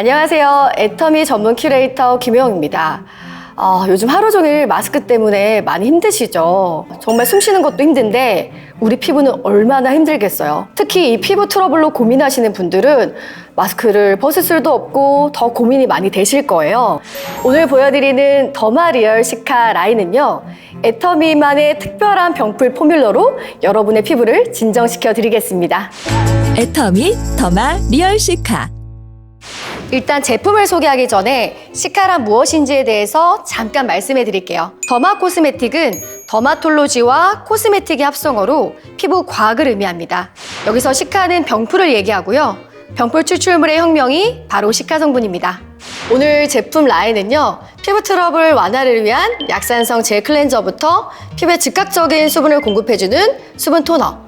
안녕하세요. 애터미 전문 큐레이터 김혜영입니다. 아, 요즘 하루 종일 마스크 때문에 많이 힘드시죠? 정말 숨 쉬는 것도 힘든데 우리 피부는 얼마나 힘들겠어요. 특히 이 피부 트러블로 고민하시는 분들은 마스크를 벗을 수도 없고 더 고민이 많이 되실 거예요. 오늘 보여드리는 더마 리얼 시카 라인은요. 애터미만의 특별한 병풀 포뮬러로 여러분의 피부를 진정시켜 드리겠습니다. 애터미 더마 리얼 시카 일단 제품을 소개하기 전에 시카란 무엇인지에 대해서 잠깐 말씀해 드릴게요. 더마 코스메틱은 더마톨로지와 코스메틱의 합성어로 피부 과학을 의미합니다. 여기서 시카는 병풀을 얘기하고요. 병풀 추출물의 혁명이 바로 시카 성분입니다. 오늘 제품 라인은요, 피부 트러블 완화를 위한 약산성 젤 클렌저부터 피부에 즉각적인 수분을 공급해주는 수분 토너,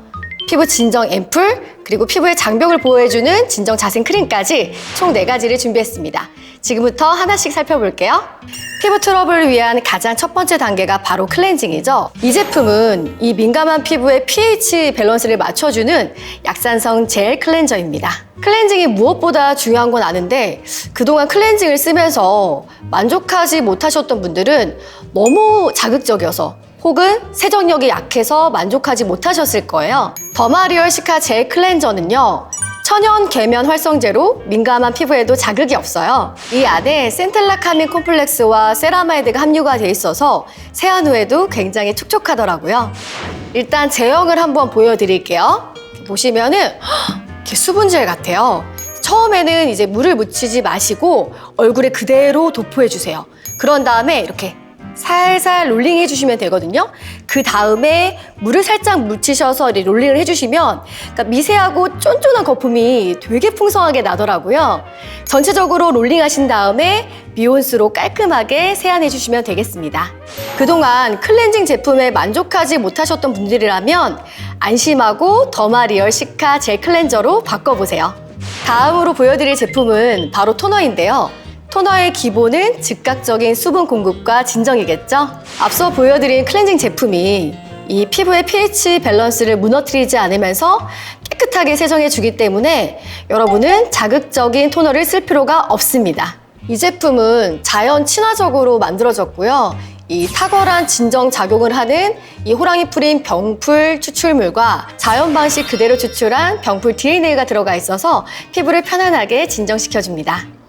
피부 진정 앰플, 그리고 피부의 장벽을 보호해주는 진정 자생 크림까지 총 네가지를 준비했습니다. 지금부터 하나씩 살펴볼게요. 피부 트러블을 위한 가장 첫 번째 단계가 바로 클렌징이죠. 이 제품은 이 민감한 피부의 pH 밸런스를 맞춰주는 약산성 젤 클렌저입니다. 클렌징이 무엇보다 중요한 건 아는데 그동안 클렌징을 쓰면서 만족하지 못하셨던 분들은 너무 자극적이어서 혹은 세정력이 약해서 만족하지 못하셨을 거예요. 더마리얼 시카 젤 클렌저는요. 천연 계면 활성제로 민감한 피부에도 자극이 없어요. 이 안에 센텔라카민 콤플렉스와 세라마이드가 함유가 돼 있어서 세안 후에도 굉장히 촉촉하더라고요. 일단 제형을 한번 보여드릴게요. 보시면은 헉, 이렇게 수분젤 같아요. 처음에는 이제 물을 묻히지 마시고 얼굴에 그대로 도포해 주세요. 그런 다음에 이렇게 살살 롤링 해주시면 되거든요. 그 다음에 물을 살짝 묻히셔서 롤링을 해주시면 그러니까 미세하고 쫀쫀한 거품이 되게 풍성하게 나더라고요. 전체적으로 롤링 하신 다음에 미온수로 깔끔하게 세안해 주시면 되겠습니다. 그동안 클렌징 제품에 만족하지 못하셨던 분들이라면 안심하고 더마리얼 시카 젤 클렌저로 바꿔보세요. 다음으로 보여드릴 제품은 바로 토너인데요. 토너의 기본은 즉각적인 수분 공급과 진정이겠죠? 앞서 보여드린 클렌징 제품이 이 피부의 pH 밸런스를 무너뜨리지 않으면서 깨끗하게 세정해주기 때문에 여러분은 자극적인 토너를 쓸 필요가 없습니다. 이 제품은 자연 친화적으로 만들어졌고요. 이 탁월한 진정 작용을 하는 이 호랑이 풀인 병풀 추출물과 자연 방식 그대로 추출한 병풀 DNA가 들어가 있어서 피부를 편안하게 진정시켜줍니다.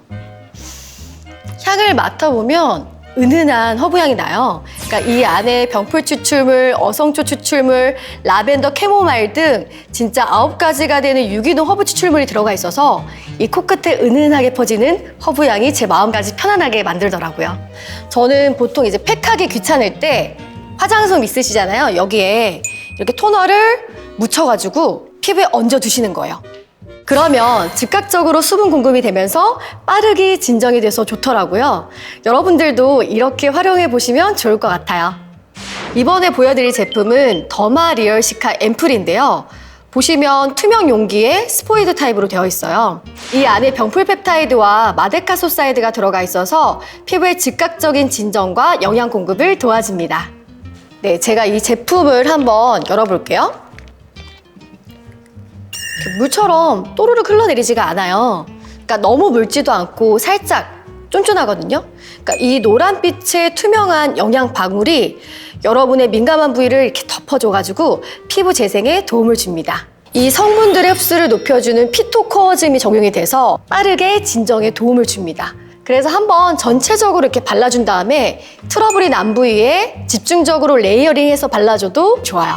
향을 맡아보면 은은한 허브 향이 나요. 그러니까 이 안에 병풀 추출물, 어성초 추출물, 라벤더, 캐모마일 등 진짜 아홉 가지가 되는 유기농 허브 추출물이 들어가 있어서 이 코끝에 은은하게 퍼지는 허브 향이 제 마음까지 편안하게 만들더라고요. 저는 보통 이제 팩하기 귀찮을 때 화장솜 있으시잖아요. 여기에 이렇게 토너를 묻혀가지고 피부에 얹어 두시는 거예요. 그러면 즉각적으로 수분 공급이 되면서 빠르게 진정이 돼서 좋더라고요. 여러분들도 이렇게 활용해 보시면 좋을 것 같아요. 이번에 보여드릴 제품은 더마 리얼 시카 앰플인데요. 보시면 투명 용기에 스포이드 타입으로 되어 있어요. 이 안에 병풀 펩타이드와 마데카소사이드가 들어가 있어서 피부의 즉각적인 진정과 영양 공급을 도와줍니다. 네, 제가 이 제품을 한번 열어볼게요. 물처럼 또르르 흘러내리지가 않아요. 그러니까 너무 묽지도 않고 살짝 쫀쫀하거든요. 그러니까 이 노란빛의 투명한 영양 방울이 여러분의 민감한 부위를 이렇게 덮어줘가지고 피부 재생에 도움을 줍니다. 이 성분들의 흡수를 높여주는 피토코어즘이 적용이 돼서 빠르게 진정에 도움을 줍니다. 그래서 한번 전체적으로 이렇게 발라준 다음에 트러블이 난 부위에 집중적으로 레이어링해서 발라줘도 좋아요.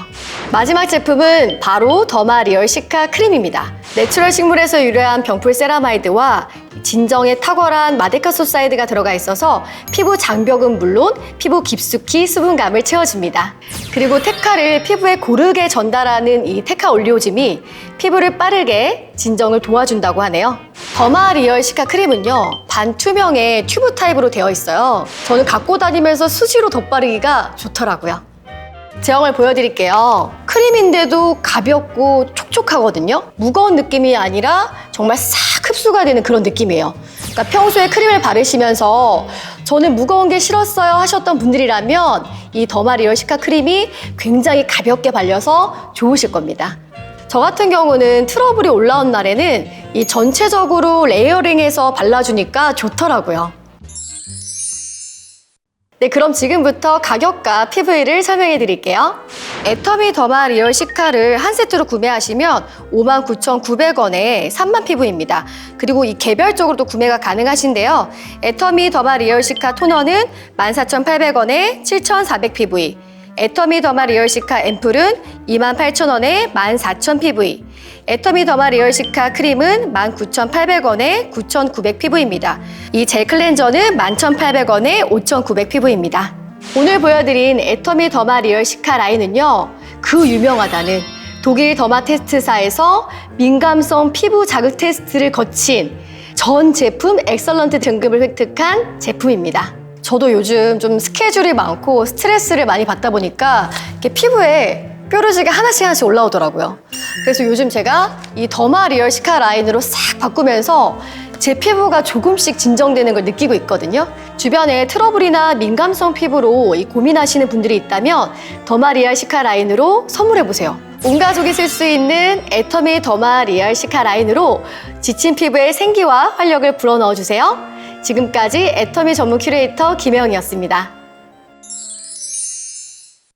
마지막 제품은 바로 더마 리얼 시카 크림입니다. 내추럴 식물에서 유래한 병풀 세라마이드와 진정에 탁월한 마데카소사이드가 들어가 있어서 피부 장벽은 물론 피부 깊숙이 수분감을 채워줍니다. 그리고 테카를 피부에 고르게 전달하는 이 테카 올리오즘이 피부를 빠르게 진정을 도와준다고 하네요. 더마 리얼 시카 크림은요 반투명의 튜브 타입으로 되어 있어요. 저는 갖고 다니면서 수시로 덧바르기가 좋더라고요. 제형을 보여드릴게요. 크림인데도 가볍고 촉촉하거든요. 무거운 느낌이 아니라 정말 싹 흡수가 되는 그런 느낌이에요. 그러니까 평소에 크림을 바르시면서 저는 무거운 게 싫었어요 하셨던 분들이라면 이 더마 리얼 시카 크림이 굉장히 가볍게 발려서 좋으실 겁니다. 저 같은 경우는 트러블이 올라온 날에는 이 전체적으로 레이어링해서 발라주니까 좋더라고요. 네, 그럼 지금부터 가격과 PV를 설명해 드릴게요. 애터미 더마 리얼 시카를 한 세트로 구매하시면 59,900원에 3만 PV입니다. 그리고 이 개별적으로도 구매가 가능하신데요. 애터미 더마 리얼 시카 토너는 14,800원에 7,400 PV. 애터미 더마 리얼 시카 앰플은 28,000원에 14,000 PV. 애터미 더마 리얼 시카 크림은 19,800원에 9,900 PV입니다. 이 젤 클렌저는 11,800원에 5,900 PV입니다. 오늘 보여드린 애터미 더마 리얼 시카 라인은요, 그 유명하다는 독일 더마 테스트사에서 민감성 피부 자극 테스트를 거친 전 제품 엑설런트 등급을 획득한 제품입니다. 저도 요즘 좀 스케줄이 많고 스트레스를 많이 받다 보니까 이렇게 피부에 뾰루지가 하나씩 하나씩 올라오더라고요. 그래서 요즘 제가 이 더마 리얼 시카 라인으로 싹 바꾸면서 제 피부가 조금씩 진정되는 걸 느끼고 있거든요. 주변에 트러블이나 민감성 피부로 이 고민하시는 분들이 있다면 더마 리얼 시카 라인으로 선물해 보세요. 온 가족이 쓸 수 있는 애터미 더마 리얼 시카 라인으로 지친 피부에 생기와 활력을 불어넣어 주세요. 지금까지 애터미 전문 큐레이터 김혜영이었습니다.